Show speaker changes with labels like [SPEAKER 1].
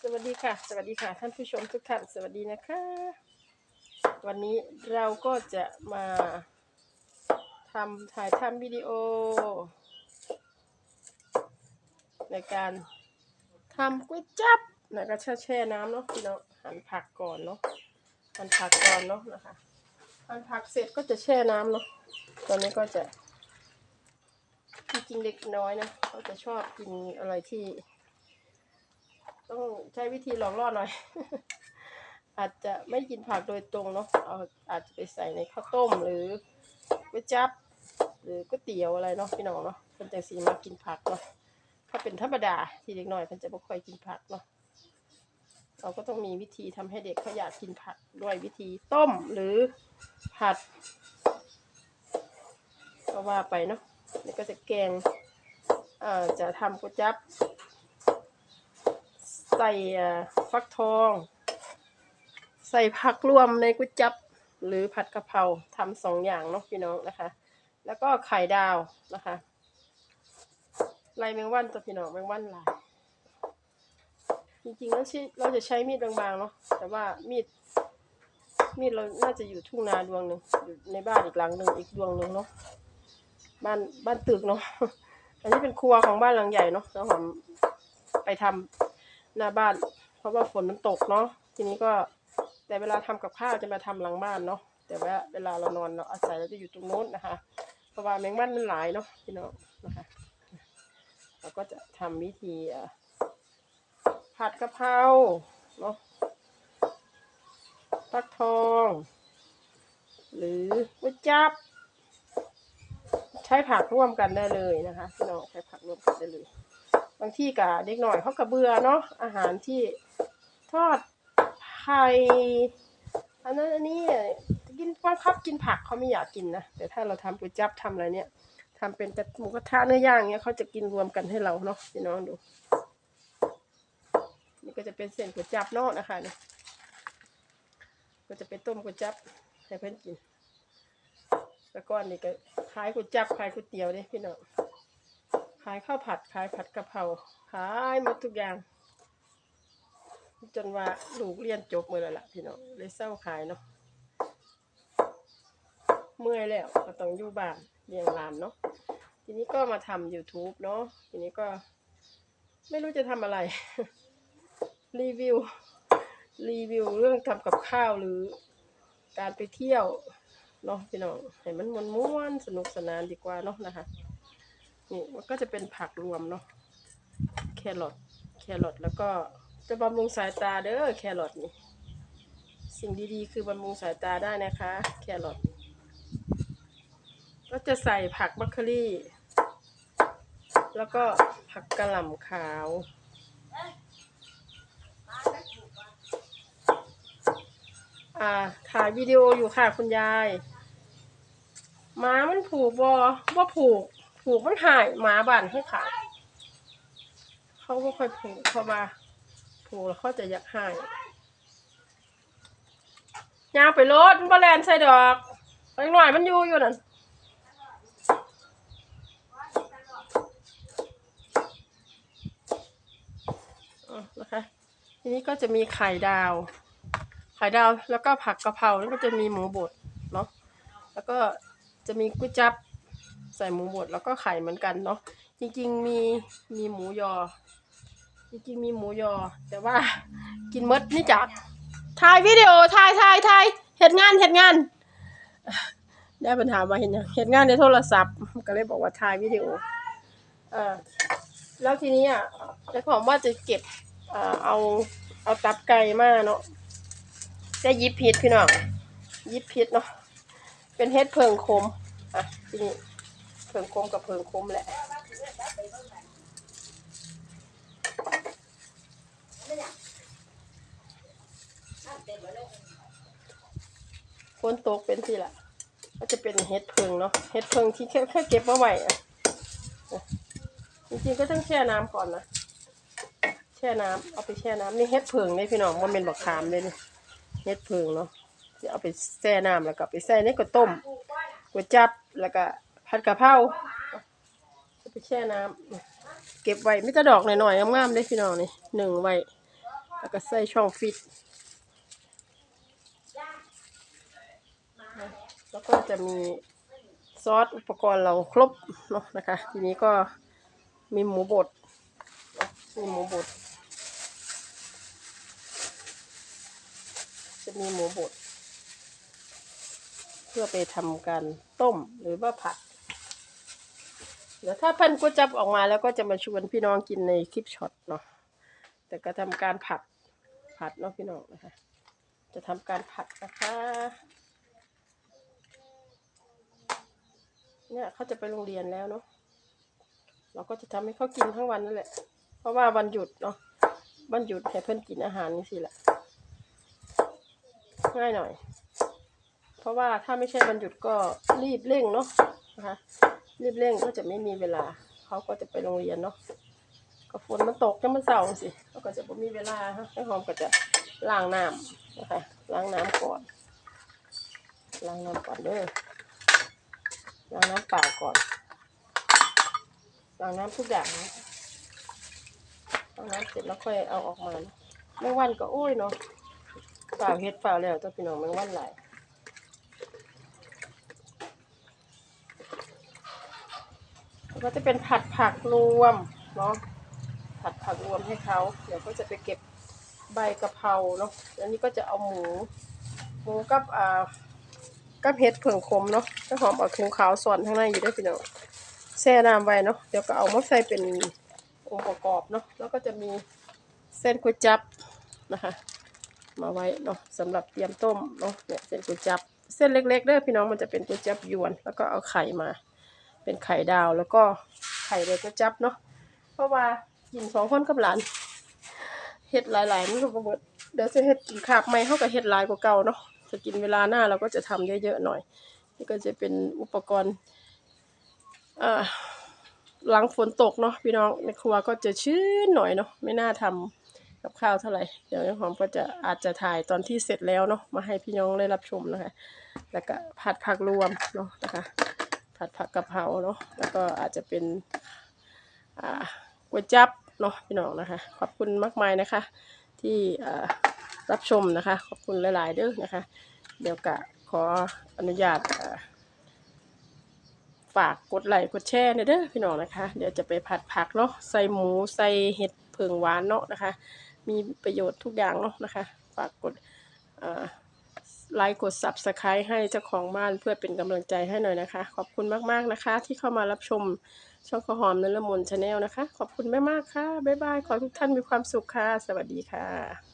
[SPEAKER 1] สวัสดีค่ะ สวัสดีค่ะ ท่านผู้ชมทุกท่าน สวัสดีนะคะ วันนี้เราก็จะมาทำถ่ายทำวิดีโอ ในการทำก๋วยจั๊บนะก็แช่แช่น้ำเนาะพี่น้องหั่นผักก่อนเนาะหั่นผักก่อนเนาะนะคะหั่นผักเสร็จก็จะแช่น้ำเนาะตอนนี้ก็จะจริงๆเด็กน้อยนะเขาจะชอบกินอะไรที่ ใช้วิธีหลอกล่อหน่อย อาจจะไม่กินผักโดยตรงเนาะเอาอาจจะไปใส่ในข้าวต้มหรือก๋วยจั๊บหรือก๋วยเตี๋ยวอะไรเนาะพี่น้องเนาะคนแต่สีมากินผักเนาะถ้าเป็นธรรมดาที่เด็กน้อยเพิ่นจะไม่ค่อยกินผักเนาะเราก็ต้องมีวิธีทำให้เด็กเขาอยากกินผักด้วยวิธีต้มหรือผัดก็ว่าไปเนาะนี่ก็จะแกงเอ่อจะทำก๋วยจั๊บ ใส่ฟักทอง ใส่ผักรวมในก๋วยจับหรือผัดกะเพราทำสองอย่างเนาะพี่น้องนะคะ แล้วก็ไข่ดาวนะคะลายแมงวันตัวพี่น้องแมงวันลายจริงๆแล้วใช้เราจะใช้มีดบางๆเนาะแต่ว่ามีด มีดเราน่าจะอยู่ทุ่งนาดวงหนึ่งอยู่ในบ้านอีกหลังหนึ่งอีกดวงหนึ่งเนาะบ้านบ้านตึกเนาะอันนี้เป็นครัวของบ้านหลังใหญ่เนาะแล้วผมไปทำ หน้าบ้าน เพราะว่าฝนมันตกเนาะทีนี้ก็แต่เวลาทำกับข้าวจะมาทำหลังบ้านเนาะแต่ว่าเวลาเรานอนเราอาศัยเราจะอยู่ตรงโน้นนะคะ เพราะว่าแมงมันมันหลายเนาะพี่น้องนะคะเราก็จะทำวิธีผัดกะเพราเนาะฟักทอง หรือก๋วยจั๊บใช้ผักร่วมกันได้เลยนะคะพี่น้องใช้ผักร่วมกันได้เลย บางที่กับเด็กหน่อยเขากระเบือเนาะอาหารที่ทอดไข่อันนั้นอันนี้กินบังคับกินผักเขาไม่อยากกินนะแต่ถ้าเราทำก๋วยจั๊บทำอะไรเนี่ยทำเป็นแต่หมูกระทะเนื้อย่างเนี่ยเขาจะกินรวมกันให้เราเนาะพี่น้องดูนี่ก็จะเป็นเส้นก๋วยจั๊บนาะนะคะเนี่ยก็จะเป็นต้มก๋วยจั๊บให้เพื่อนกินแล้วก็อันนี้ก็ขายก๋วยจั๊บขายก๋วยเตี๋ยวเนี่ยพี่น้อง ขายข้าวผัดขายผัดกะเพราขายหมดทุกอย่าง จนว่าลูกเรียนจบมือแล้วล่ะพี่น้องเลยเศร้าขายเนาะเมื่อยแล้วก็ต้องอยู่บ้านเลี้ยงหลานเนาะทีนี้ก็มาทำ YouTube เนาะทีนี้ก็ไม่รู้จะทำอะไร รีวิว รีวิวเรื่องทำกับข้าวหรือการไปเที่ยวเนาะพี่น้องให้มันมวนม้วนๆสนุกสนานดีกว่าเนาะนะคะ นี่มันก็จะเป็นผักรวมเนาะแครอทแครอทแล้วก็จะบำรุงสายตาเด้อแครอทนี่สิ่งดีๆ คือบำรุงสายตาได้นะคะ แครอทก็จะใส่ผักบัคเคอรี่ แล้วก็ผักกระหล่ำขาว อ่าถ่ายวิดีโออยู่ค่ะคุณยายหมามันผูกบอว่าผูก ผูกมันหายหมาบ้านให้ขายเขาก็ค่อยผูกเข้ามาผูกแล้วเขาจะอยากหายยางไปรถมันบอแลนใส่ดอกไปหน่อยมันอยู่อยู่นั่นนะคะทีนี้ก็จะมีไข่ดาว ไข่ดาวแล้วก็ผักกะเพราแล้วก็จะมีหมูบดเนาะแล้วก็จะมีกุ้ยจับ ใส่หมูบดแล้วก็ไข่เหมือนกันเนาะจริงๆมีมีหมูยอ จริงๆมีหมูยอ แต่ว่ากินมดนี่จักถ่ายวิดีโอถ่ายถ่ายถ่ายเหตุงานเหตุงานได้ปัญหามาเห็นยังเหตุงานในโทรศัพท์ก็เลยบอกว่าถ่ายวิดีโออ่าแล้วทีนี้อะแล้วผมว่าจะเก็บอ่าเอาเอาตับไก่มาเนาะจะยิบพิษพี่น้องยิบพิษเนาะเป็นเฮ็ดเพิงคมอะทีนี้ เพิงคมกับเพิงคมแหละฝนตกเป็นที่ละก็จะเป็นเฮ็ดเพิงเนาะเฮ็ดเพิงที่แค่แค่เก็บมาไว้อะจริงๆก็ต้องแช่น้ำก่อนนะแช่น้ำเอาไปแช่น้ำนี่เฮ็ดเพิงเลยพี่น้องมันเป็นบักขามเลยนี่เฮ็ดเพิงเนาะจะเอาไปแช่น้ำแล้วก็ไปใส่ในก๋วยต้มก๋วยจับแล้วก็ ผัดกะเพราไปแช่น้ำเก็บไว้ไม่จะดอกหน่อยๆงามๆเลยพี่น้องนี่หนึ่งไว้ แล้วก็ใส่ช่องฟิต แล้วก็จะมีซอสอุปกรณ์เราครบเนาะนะคะ ทีนี้ก็มีหมูบดมีหมูบด จะมีหมูบด เพื่อไปทำการต้มหรือว่าผัด เดี๋ยวถ้าพันก๋วยจับออกมาแล้วก็จะมาชวนพี่น้องกินในคลิปช็อตเนาะแต่ก็ทำการผัดผัดเนาะพี่น้องนะคะ จะทำการผัดนะคะเนี่ยเขาจะไปโรงเรียนแล้วเนาะเราก็จะทำให้เขากินทั้งวันนั่นแหละ เพราะว่าวันหยุดเนาะวันหยุดให้เพื่อนกินอาหารนี่สิแหละง่ายหน่อย เพราะว่าถ้าไม่ใช่วันหยุดก็รีบเร่งเนาะนะคะ รีบเร่งก็จะไม่มีเวลา เขาก็จะไปโรงเรียนเนาะก็ฝนมันตกจะมันเสาร์สิเขาก็จะไม่มีเวลาฮะให้หอมก็จะล้างน้ำนะคะล้างน้ำก่อนล้างน้ำก่อนเด้อล้างน้ำเปล่าก่อนล้างน้ำทุกอย่างนะล้างน้ำเสร็จแล้วค่อยเอาออกมาแมงวันก็โอ้ยเนาะเปล่าเฮ็ดเปล่าแล้วตัวพี่น้องแมงวันหลายแล้ว ก็จะเป็นผัดผักรวมเนาะผัดผักรวมให้เขาเดี๋ยวก็จะไปเก็บใบกะเพราเนาะแล้วนี้ก็จะเอาหมูหมูกับอ่ากับเห็ดเผืองขมเนาะจะหอมเอาถุงขาวส่วนข้างในอยู่ด้วยพี่น้องแช่น้ำไว้เนาะเดี๋ยวก็เอามาใส่เป็นองค์ประกอบเนาะแล้วก็จะมีเส้นก๋วยจับนะคะ มาไว้เนาะสำหรับเตรียมต้มเนาะเนี่ยเส้นก๋วยจับ เส้นเล็กๆเด้อพี่น้องมันจะเป็นก๋วยจับยวน แล้วก็เอาไข่มา เป็นไข่ดาวแล้วก็ไข่เด็กก๋วยจับเนาะเพราะว่ากินสองคนกับหลานเฮ็ดหลายๆมันก็บ่เบิดเดี๋ยวจะเฮ็ดกินขาบใหม่เฮาก็เฮ็ดลายกว่าเก่าเนาะจะกินเวลาหน้าเราก็จะทำเยอะๆหน่อย นี่ก็จะเป็นอุปกรณ์อ่าหลังฝนตกเนาะพี่น้องในครัวก็จะชื้นหน่อยเนาะไม่น่าทำกับข้าวเท่าไหร่ เดี๋ยวน้ำหอมก็จะอาจจะถ่ายตอนที่เสร็จแล้วเนาะมาให้พี่น้องได้รับชมนะคะ แล้วก็ผัดผักรวมเนาะนะคะ ผัดผักกะเพราเนาะแล้วก็อาจจะเป็นก๋วยจับเนาะพี่น้องนะคะ ขอบคุณมากมายนะคะ ที่รับชมนะคะ ขอบคุณหลาย ๆ เด้อนะคะ เดี๋ยวกะขออนุญาตฝากกดไลค์กดแชร์นเด้อพี่น้องนะคะ เดี๋ยวจะไปผัดผักเนาะใส่หมูใส่เห็ดเผืองหวานเนาะนะคะ มีประโยชน์ทุกอย่างเนาะนะคะ ฝากกดอ่อ ไลค์กด subscribe ให้เจ้าของบ้านเพื่อเป็นกำลังใจให้หน่อยนะคะ ขอบคุณมากๆนะคะ ที่เข้ามารับชมช่องข้าวหอมนละมนชาแนลนะคะ ขอบคุณมากๆค่ะ บ๊ายบาย ขอทุกท่านมีความสุขค่ะ สวัสดีค่ะ